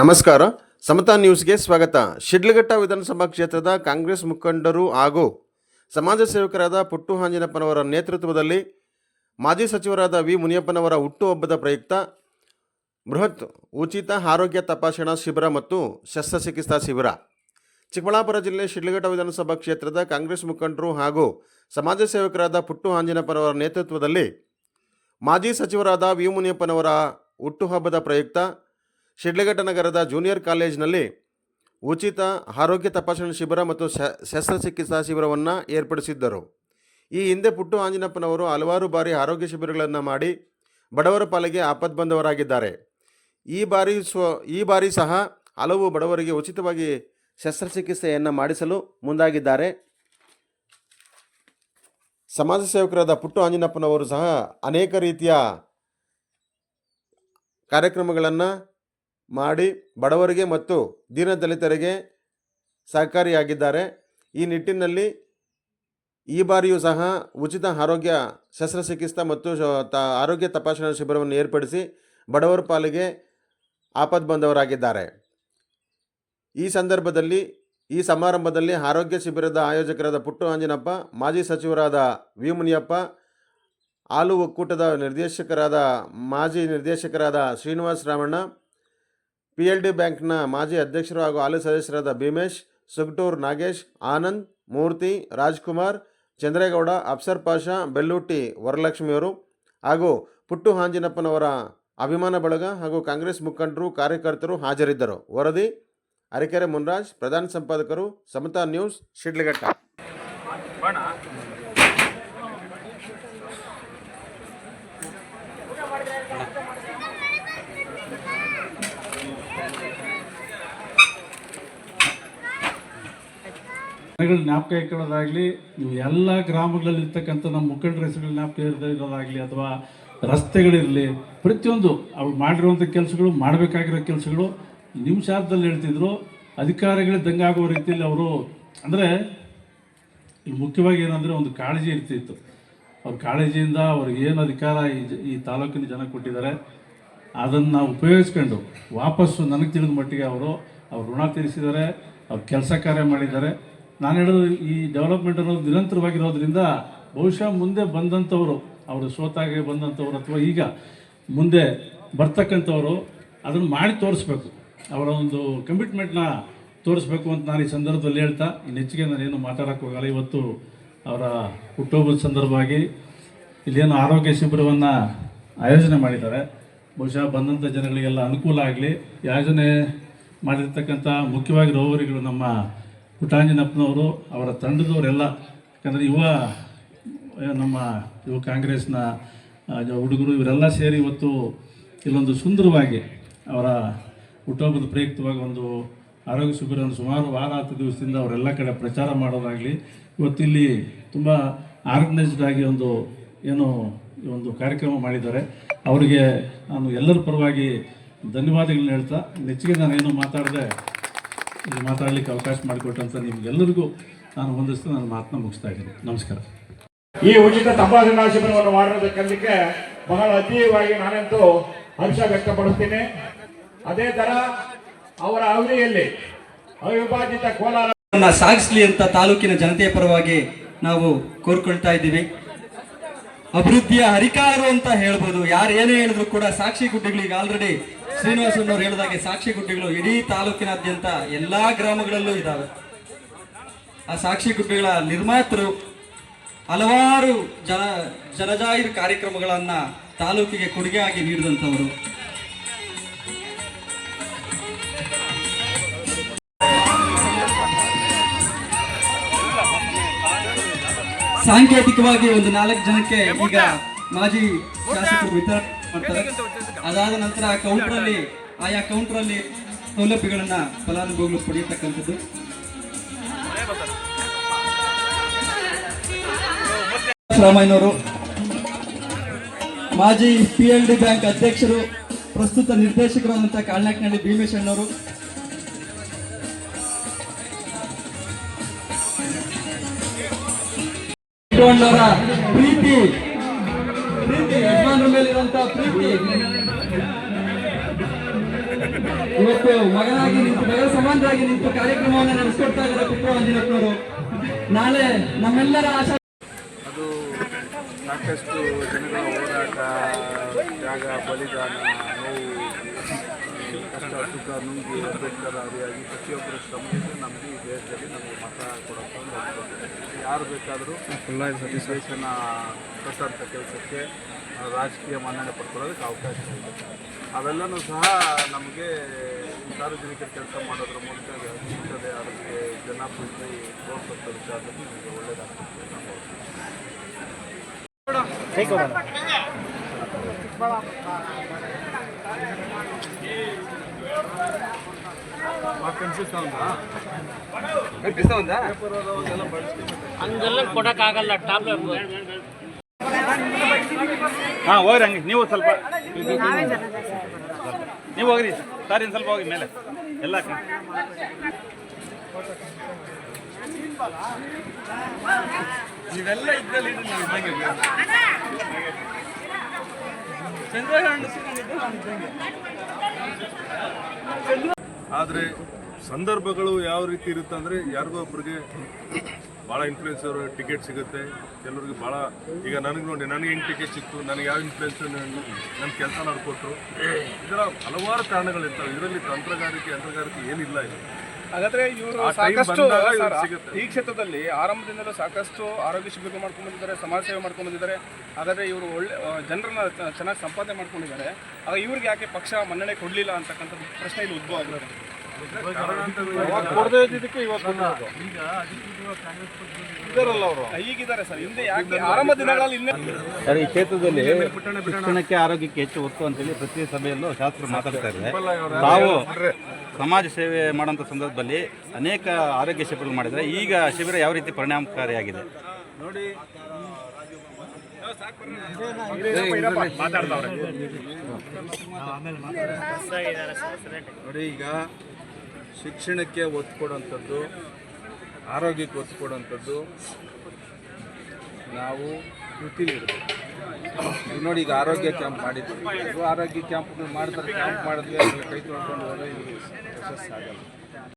ನಮಸ್ಕಾರ. ಸಮತಾ ನ್ಯೂಸ್ಗೆ ಸ್ವಾಗತ. ಶಿಡ್ಲಘಟ್ಟ ವಿಧಾನಸಭಾ ಕ್ಷೇತ್ರದ ಕಾಂಗ್ರೆಸ್ ಮುಖಂಡರು ಹಾಗೂ ಸಮಾಜ ಸೇವಕರಾದ ಪುಟ್ಟು ಹಾಂಜಿನಪ್ಪನವರ ನೇತೃತ್ವದಲ್ಲಿ ಮಾಜಿ ಸಚಿವರಾದ ವಿ ಮುನಿಯಪ್ಪನವರ ಹುಟ್ಟುಹಬ್ಬದ ಪ್ರಯುಕ್ತ ಬೃಹತ್ ಉಚಿತ ಆರೋಗ್ಯ ತಪಾಸಣಾ ಶಿಬಿರ ಮತ್ತು ಶಸ್ತ್ರಚಿಕಿತ್ಸಾ ಶಿಬಿರ. ಚಿಕ್ಕಬಳ್ಳಾಪುರ ಜಿಲ್ಲೆ ಶಿಡ್ಲಘಟ್ಟ ವಿಧಾನಸಭಾ ಕ್ಷೇತ್ರದ ಕಾಂಗ್ರೆಸ್ ಮುಖಂಡರು ಹಾಗೂ ಸಮಾಜ ಸೇವಕರಾದ ಪುಟ್ಟು ಹಾಂಜಿನಪ್ಪನವರ ನೇತೃತ್ವದಲ್ಲಿ ಮಾಜಿ ಸಚಿವರಾದ ವಿ ಮುನಿಯಪ್ಪನವರ ಹುಟ್ಟುಹಬ್ಬದ ಪ್ರಯುಕ್ತ ಶಿಡ್ಲಘಟ್ಟ ನಗರದ ಜೂನಿಯರ್ ಕಾಲೇಜಿನಲ್ಲಿ ಉಚಿತ ಆರೋಗ್ಯ ತಪಾಸಣಾ ಶಿಬಿರ ಮತ್ತು ಶಸ್ತ್ರಚಿಕಿತ್ಸಾ ಶಿಬಿರವನ್ನು ಏರ್ಪಡಿಸಿದ್ದರು. ಈ ಹಿಂದೆ ಪುಟ್ಟು ಆಂಜನಪ್ಪನವರು ಹಲವಾರು ಬಾರಿ ಆರೋಗ್ಯ ಶಿಬಿರಗಳನ್ನು ಮಾಡಿ ಬಡವರ ಪಾಲಿಗೆ ಆಪತ್ ಬಂದವರಾಗಿದ್ದಾರೆ. ಈ ಬಾರಿ ಸ್ವ, ಈ ಬಾರಿ ಸಹ ಹಲವು ಬಡವರಿಗೆ ಉಚಿತವಾಗಿ ಶಸ್ತ್ರಚಿಕಿತ್ಸೆಯನ್ನು ಮಾಡಿಸಲು ಮುಂದಾಗಿದ್ದಾರೆ. ಸಮಾಜ ಸೇವಕರಾದ ಪುಟ್ಟು ಆಂಜನಪ್ಪನವರು ಸಹ ಅನೇಕ ರೀತಿಯ ಕಾರ್ಯಕ್ರಮಗಳನ್ನು ಮಾಡಿ ಬಡವರಿಗೆ ಮತ್ತು ದೀನದಲಿತರಿಗೆ ಸಹಕಾರಿಯಾಗಿದ್ದಾರೆ. ಈ ನಿಟ್ಟಿನಲ್ಲಿ ಈ ಬಾರಿಯೂ ಸಹ ಉಚಿತ ಆರೋಗ್ಯ ಶಸ್ತ್ರಚಿಕಿತ್ಸಾ ಮತ್ತು ತ ಆರೋಗ್ಯ ತಪಾಸಣಾ ಶಿಬಿರವನ್ನು ಏರ್ಪಡಿಸಿ ಬಡವರ ಪಾಲಿಗೆ ಆಪದ್ ಬಂದವರಾಗಿದ್ದಾರೆ. ಈ ಸಂದರ್ಭದಲ್ಲಿ, ಈ ಸಮಾರಂಭದಲ್ಲಿ ಆರೋಗ್ಯ ಶಿಬಿರದ ಆಯೋಜಕರಾದ ಪುಟ್ಟು ಆಂಜನಪ್ಪ, ಮಾಜಿ ಸಚಿವರಾದ ವಿ ಮುನಿಯಪ್ಪ ಹಾಲು ಒಕ್ಕೂಟದ ನಿರ್ದೇಶಕರಾದ, ಮಾಜಿ ನಿರ್ದೇಶಕರಾದ Srinivas Ramanna P L D ಬ್ಯಾಂಕ್ನ ಮಾಜಿ ಅಧ್ಯಕ್ಷರು ಹಾಗೂ ಹಾಲಿ ಸದಸ್ಯರಾದ ಭೀಮೇಶ್, ಸುಗ್ಟೂರ್ ನಾಗೇಶ್, ಆನಂದ್, ಮೂರ್ತಿ, ರಾಜ್ಕುಮಾರ್, ಚಂದ್ರೇಗೌಡ, ಅಫ್ಸರ್ ಪಾಷಾ, ಬೆಲ್ಲೂಟಿ ವರಲಕ್ಷ್ಮಿಯವರು ಹಾಗೂ ಪುಟ್ಟು ಹಾಂಜಿನಪ್ಪನವರ ಅಭಿಮಾನ ಬಳಗ ಹಾಗೂ ಕಾಂಗ್ರೆಸ್ ಮುಖಂಡರು, ಕಾರ್ಯಕರ್ತರು ಹಾಜರಿದ್ದರು. ವರದಿ, ಅರಿಕೆರೆ ಮುನ್ರಾಜ್, ಪ್ರಧಾನ ಸಂಪಾದಕರು, ಸಮತಾ ನ್ಯೂಸ್, ಶಿಡ್ಲಘಟ್ಟ. ಜನಗಳ ಜ್ಞಾಪಕ ಇಟ್ಕೊಳ್ಳೋದಾಗ್ಲಿ ನೀವು ಎಲ್ಲ ಗ್ರಾಮಗಳಲ್ಲಿ ಇರ್ತಕ್ಕಂಥ ನಮ್ಮ ಮುಖಂಡರ ಹೆಸರುಗಳ ಜ್ಞಾಪಕ ಇರೋದಾಗಲಿ ಅಥವಾ ರಸ್ತೆಗಳಿರಲಿ, ಪ್ರತಿಯೊಂದು ಅವ್ರು ಮಾಡಿರುವಂಥ ಕೆಲಸಗಳು ಮಾಡಬೇಕಾಗಿರೋ ಕೆಲಸಗಳು ನಿಮಿಷಾರ್ಧದಲ್ಲಿ ಹೇಳ್ತಿದ್ರು. ಅಧಿಕಾರಿಗಳು ದಂಗಾಗುವ ರೀತಿಯಲ್ಲಿ ಅವರು, ಅಂದರೆ ಮುಖ್ಯವಾಗಿ ಏನಂದರೆ ಒಂದು ಕಾಳಜಿ ಇರ್ತಿತ್ತು. ಅವ್ರ ಕಾಳಜಿಯಿಂದ ಅವ್ರಿಗೆ ಏನು ಅಧಿಕಾರ ಈ ಈ ತಾಲೂಕಿನ ಜನ ಕೊಟ್ಟಿದ್ದಾರೆ, ಅದನ್ನು ಉಪಯೋಗಿಸ್ಕೊಂಡು ವಾಪಸ್ಸು ನನಗೆ ತಿಳಿದ ಮಟ್ಟಿಗೆ ಅವರು, ಅವ್ರ ಋಣ ತೀರಿಸಿದ್ದಾರೆ, ಅವ್ರು ಕೆಲಸ ಕಾರ್ಯ ಮಾಡಿದ್ದಾರೆ. ನಾನು ಹೇಳೋದು ಈ ಡೆವಲಪ್ಮೆಂಟ್ ಅನ್ನೋದು ನಿರಂತರವಾಗಿರೋದ್ರಿಂದ ಬಹುಶಃ ಮುಂದೆ ಬಂದಂಥವರು, ಅವರು ಸೋತಾಗೆ ಬಂದಂಥವ್ರು ಅಥವಾ ಈಗ ಮುಂದೆ ಬರ್ತಕ್ಕಂಥವರು ಅದನ್ನು ಮಾಡಿ ತೋರಿಸ್ಬೇಕು. ಅವರ ಒಂದು ಕಮಿಟ್ಮೆಂಟ್ನ ತೋರಿಸ್ಬೇಕು ಅಂತ ನಾನು ಈ ಸಂದರ್ಭದಲ್ಲಿ ಹೇಳ್ತಾ ಇನ್ನು ಹೆಚ್ಚಿಗೆ ನಾನೇನು ಮಾತಾಡೋಕ್ಕೆ ಹೋಗಲ್ಲ. ಇವತ್ತು ಅವರ ಹುಟ್ಟುಹಬ್ಬದ ಸಂದರ್ಭವಾಗಿ ಇಲ್ಲೇನು ಆರೋಗ್ಯ ಶಿಬಿರವನ್ನು ಆಯೋಜನೆ ಮಾಡಿದ್ದಾರೆ. ಬಹುಶಃ ಬಂದಂಥ ಜನಗಳಿಗೆಲ್ಲ ಅನುಕೂಲ ಆಗಲಿ. ಯೋಜನೆ ಮಾಡಿರ್ತಕ್ಕಂಥ ಮುಖ್ಯವಾಗಿ ರೋವರಿಗಳು ನಮ್ಮ ಪುಟಾಂಜನಪ್ಪನವರು, ಅವರ ತಂಡದವರೆಲ್ಲ, ಯಾಕಂದರೆ ಯುವ, ನಮ್ಮ ಯುವ ಕಾಂಗ್ರೆಸ್ನ ಹುಡುಗರು ಇವರೆಲ್ಲ ಸೇರಿ ಇವತ್ತು ಇಲ್ಲೊಂದು ಸುಂದರವಾಗಿ ಅವರ ಹುಟ್ಟುಹಬ್ಬದ ಪ್ರಯುಕ್ತವಾಗಿ ಒಂದು ಆರೋಗ್ಯ ಶಿಬಿರವನ್ನು ಸುಮಾರು ವಾರ ಹತ್ತು ದಿವಸದಿಂದ ಅವರೆಲ್ಲ ಕಡೆ ಪ್ರಚಾರ ಮಾಡೋದಾಗಲಿ ಇವತ್ತಿಲ್ಲಿ ತುಂಬ ಆರ್ಗನೈಸ್ಡ್ ಆಗಿ ಒಂದು ಏನು ಒಂದು ಕಾರ್ಯಕ್ರಮ ಮಾಡಿದ್ದಾರೆ. ಅವರಿಗೆ ನಾನು ಎಲ್ಲರ ಪರವಾಗಿ ಧನ್ಯವಾದಗಳನ್ನ ಹೇಳ್ತಾ ನೆಚ್ಚಿಗೆ ನಾನು ಏನು ಮಾತಾಡದೆ ಇಲ್ಲಿ ಮಾತಾಡಲಿಕ್ಕೆ ಅವಕಾಶ ಮಾಡಿಕೊಟ್ಟಂಥ ನಿಮಗೆಲ್ಲರಿಗೂ ನಾನು ಹೊಂದಿಸ್ತಾ ನನ್ನ ಮಾತನ್ನ ಮುಗಿಸ್ತಾ ಇದ್ದೀನಿ. ನಮಸ್ಕಾರ. ಈ ಉಚಿತ ತಪಾಸಣಾ ಶಿಬಿರವನ್ನು ಮಾಡಿರೋದಕ್ಕೆ ಬಹಳ ಅತೀವವಾಗಿ ನಾನಂತೂ ಹರ್ಷ ವ್ಯಕ್ತಪಡಿಸ್ತೀನಿ. ಅದೇ ತರ ಅವರ ಅವಧಿಯಲ್ಲಿ ಅವಿಭಾಜಿತ ಕೋಲಾರ ಸಾಗಿಸ್ಲಿ ಅಂತ ತಾಲೂಕಿನ ಜನತೆಯ ಪರವಾಗಿ ನಾವು ಕೋರ್ಕೊಳ್ತಾ ಇದ್ದೀವಿ. ಅಭಿವೃದ್ಧಿಯ ಹರಿಕಾರರು ಅಂತ ಹೇಳ್ಬೋದು. ಯಾರು ಏನೇ ಹೇಳಿದ್ರು ಕೂಡ ಸಾಕ್ಷಿ ಗುಡ್ಡಿಗಳಿಗೆ ಆಲ್ರೆಡಿ ಶ್ರೀನಿವಾಸನವ್ರು ಹೇಳಿದಾಗೆ ಸಾಕ್ಷಿ ಗುಡ್ಡೆಗಳು ಇಡೀ ತಾಲೂಕಿನಾದ್ಯಂತ ಎಲ್ಲಾ ಗ್ರಾಮಗಳಲ್ಲೂ ಇದ್ದಾವೆ ಆ ಸಾಕ್ಷಿ ಗುಡ್ಡೆಗಳ ನಿರ್ಮಾತರು ಹಲವಾರು ಜನ ಜನಜಾಹಿರ್ ಕಾರ್ಯಕ್ರಮಗಳನ್ನ ತಾಲೂಕಿಗೆ ಕೊಡುಗೆಯಾಗಿ ನೀಡಿದಂಥವರು. ಸಾಂಕೇತಿಕವಾಗಿ ಒಂದು ನಾಲ್ಕು ಜನಕ್ಕೆ ಈಗ ಮಾಜಿ ಶಾಸಕರು ವಿತರಣೆ ಮಾಡ್ತಾರೆ. ಅದಾದ ನಂತರ ಕೌಂಟರ್ ಅಲ್ಲಿ ಆಯಾ ಕೌಂಟರ್ ಅಲ್ಲಿ ಸೌಲಭ್ಯಗಳನ್ನ ಫಲಾನುಭವಿಗಳು ಪಡೆಯತಕ್ಕಂಥದ್ದು. ರಾಮಯ್ಯನವರು ಮಾಜಿ ಪಿ ಎಲ್ ಡಿ ಬ್ಯಾಂಕ್ ಅಧ್ಯಕ್ಷರು ಪ್ರಸ್ತುತ ನಿರ್ದೇಶಕರಾದಂತಹ ಕಾಳ್ನಾಕ್ನಹಳ್ಳಿ ಭೀಮೇಶ್ ಅಣ್ಣವರು ಪ್ರೀತಿ ಪ್ರೀತಿ ಪ್ರೀತಿ. ಇವತ್ತು ಮಗನಾಗಿ ನಿಂತು ಮಗ ಸಮಾನರಾಗಿ ನಿಂತು ಕಾರ್ಯಕ್ರಮವನ್ನು ನಡೆಸ್ಕೊಡ್ತಾ ಇದ್ದಾರೆ ಪುತ್ರ ಅಂಜಿನಪ್ಪನವರು ನಾಳೆ ನಮ್ಮೆಲ್ಲರ ಆಶಾ ಅದು ಸಾಕಷ್ಟು ಜನರ ಹೋರಾಟ ತ್ಯಾಗ ಬಲಿದಾನ ನೋವು ಕಷ್ಟ ಸುಖ ನುಂಗಿ ಅಂಬೇಡ್ಕರ್ ಆದಿಯಾಗಿ ಪ್ರತಿಯೊಬ್ಬರ ಶ್ರಮದಿಂದ ನಮಗೆ ಈ ದೇಶದಲ್ಲಿ ನಮಗೆ ಮತ ಕೊಡೋಕ್ಕೆ ಒಂದು ಯಾರು ಬೇಕಾದರೂ ದೇಶನ ಕಟ್ಟಂಥ ಕೆಲಸಕ್ಕೆ ರಾಜಕೀಯ ಮನ್ನಣೆ ಪಡ್ಕೊಳ್ಳೋದಕ್ಕೆ ಅವಕಾಶ ಇದೆ. ಅವೆಲ್ಲನೂ ಸಹ ನಮಗೆ ಸಾರ್ವಜನಿಕರ ಕೆಲಸ ಮಾಡೋದ್ರ ಮೂಲಕ ಸಿಗ್ತದೆ. ಅದಕ್ಕೆ ಜನಪ್ರತಿ ತೋರಿಸೋಂಥ ವಿಚಾರದಲ್ಲಿ ನಮಗೆ ಒಳ್ಳೆಯದಾಗ್ತದೆ ಹಂಗೆಲ್ಲ ಕೊಡಕ್ಕಾಗಲ್ಲ ಟ್ಯಾಬ್ಲೆಟ್ ಹಾಂ, ಹೋಗ್ರಿ ಹಂಗೆ. ನೀವು ಸ್ವಲ್ಪ ನೀವು ಹೋಗ್ರಿ. ಸರ್ ಸ್ವಲ್ಪ ಹೋಗಿ ಮೇಲೆ. ಎಲ್ಲ ನೀವೆಲ್ಲ ಇದ್ದಲ್ಲಿ ಆದರೆ ಸಂದರ್ಭಗಳು ಯಾವ ರೀತಿ ಇರುತ್ತೆ ಅಂದ್ರೆ ಯಾರಿಗೋ ಒಬ್ರಿಗೆ ಭಾಳ ಇನ್ಫ್ಲೂಯೆನ್ಸರ್ ಟಿಕೆಟ್ ಸಿಗುತ್ತೆ. ಕೆಲವ್ರಿಗೆ ಭಾಳ ಈಗ ನನಗೆ ನೋಡಿ ನನಗೆ ಹೆಂಗೆ ಟಿಕೆಟ್ ಸಿಕ್ತು ನನಗೆ ಯಾವ ಇನ್ಫ್ಲೂಯೆನ್ಸರ್ ನನ್ನ ಕೆಲಸ ಮಾಡಿಕೊಟ್ರು. ಇದರ ಹಲವಾರು ಕಾರಣಗಳಿರ್ತವೆ. ಇದರಲ್ಲಿ ತಂತ್ರಗಾರಿಕೆ ಯಂತ್ರಗಾರಿಕೆ ಏನಿಲ್ಲ ಇದು ಹಾಗಾದ್ರೆ ಇವರು ಸಾಕಷ್ಟು. ಈ ಕ್ಷೇತ್ರದಲ್ಲಿ ಆರಂಭದಿಂದಲೂ ಸಾಕಷ್ಟು ಆರೋಗ್ಯ ಶಿಬಿರ ಮಾಡ್ಕೊಂಡು ಬಂದಿದ್ದಾರೆ ಸಮಾಜ ಸೇವೆ ಮಾಡ್ಕೊಂಡು ಬಂದಿದ್ದಾರೆ. ಹಾಗಾದ್ರೆ ಇವರು ಒಳ್ಳೆ ಜನರನ್ನ ಚೆನ್ನಾಗಿ ಸಂಪಾದನೆ ಮಾಡ್ಕೊಂಡಿದ್ದಾರೆ. ಆಗ ಇವ್ರಿಗೆ ಯಾಕೆ ಪಕ್ಷ ಮನ್ನಣೆ ಕೊಡಲಿಲ್ಲ ಅಂತಕ್ಕಂಥದ್ದು ಪ್ರಶ್ನೆ ಇಲ್ಲಿ ಉದ್ಭವ ಆಗಿರೋದು ಕೊಡದೇ ಇದ್ದಿದ್ದಕ್ಕೆ ಇವತ್ತು ಇದಾರಲ್ಲ ಅವರು? ಈಗಿದ್ದಾರೆ ಸರ್. ಹಿಂದೆ ಯಾಕೆ ಆರಂಭ ದಿನಗಳಲ್ಲಿ ಇನ್ನೇ ಸರ್ ಈ ಕ್ಷೇತ್ರದಲ್ಲಿ ಶಿಕ್ಷಣಕ್ಕೆ ಆರೋಗ್ಯಕ್ಕೆ ಹೆಚ್ಚು ಒತ್ತು ಅಂತೇಳಿ ಪ್ರತಿ ಸಭೆಯಲ್ಲೂ ಶಾಸಕರು ಮಾತಾಡ್ತಾ ಇದ್ದಾರೆ. ತಾವು ಸಮಾಜ ಸೇವೆ ಮಾಡುವಂತ ಸಂದರ್ಭದಲ್ಲಿ ಅನೇಕ ಆರೋಗ್ಯ ಶಿಬಿರಗಳು ಮಾಡಿದ್ರೆ ಈಗ ಶಿಬಿರ ಯಾವ ರೀತಿ ಪರಿಣಾಮಕಾರಿಯಾಗಿದೆ? ನೋಡಿ ನೋಡಿ ಈಗ ಶಿಕ್ಷಣಕ್ಕೆ ಒತ್ತು ಕೊಡೋಂಥದ್ದು, ಆರೋಗ್ಯಕ್ಕೆ ಒತ್ತು ಕೊಡೋಂಥದ್ದು ನಾವು ಕೃತಿಲಿರ್ಬೇಕು ಈಗ ನೋಡಿ, ಈಗ ಆರೋಗ್ಯ ಕ್ಯಾಂಪ್ ಮಾಡಿದ್ವಿ ಆರೋಗ್ಯ ಕ್ಯಾಂಪ್ಗಳು ಮಾಡ್ತಾರೆ, ಕ್ಯಾಂಪ್ ಮಾಡಿದ್ವಿ ಅದನ್ನು ಕೈ ತೊಳ್ಕೊಂಡು ಹೋದ್ರೆ ಇದು ಯಶಸ್ಸಾಗಲ್ಲ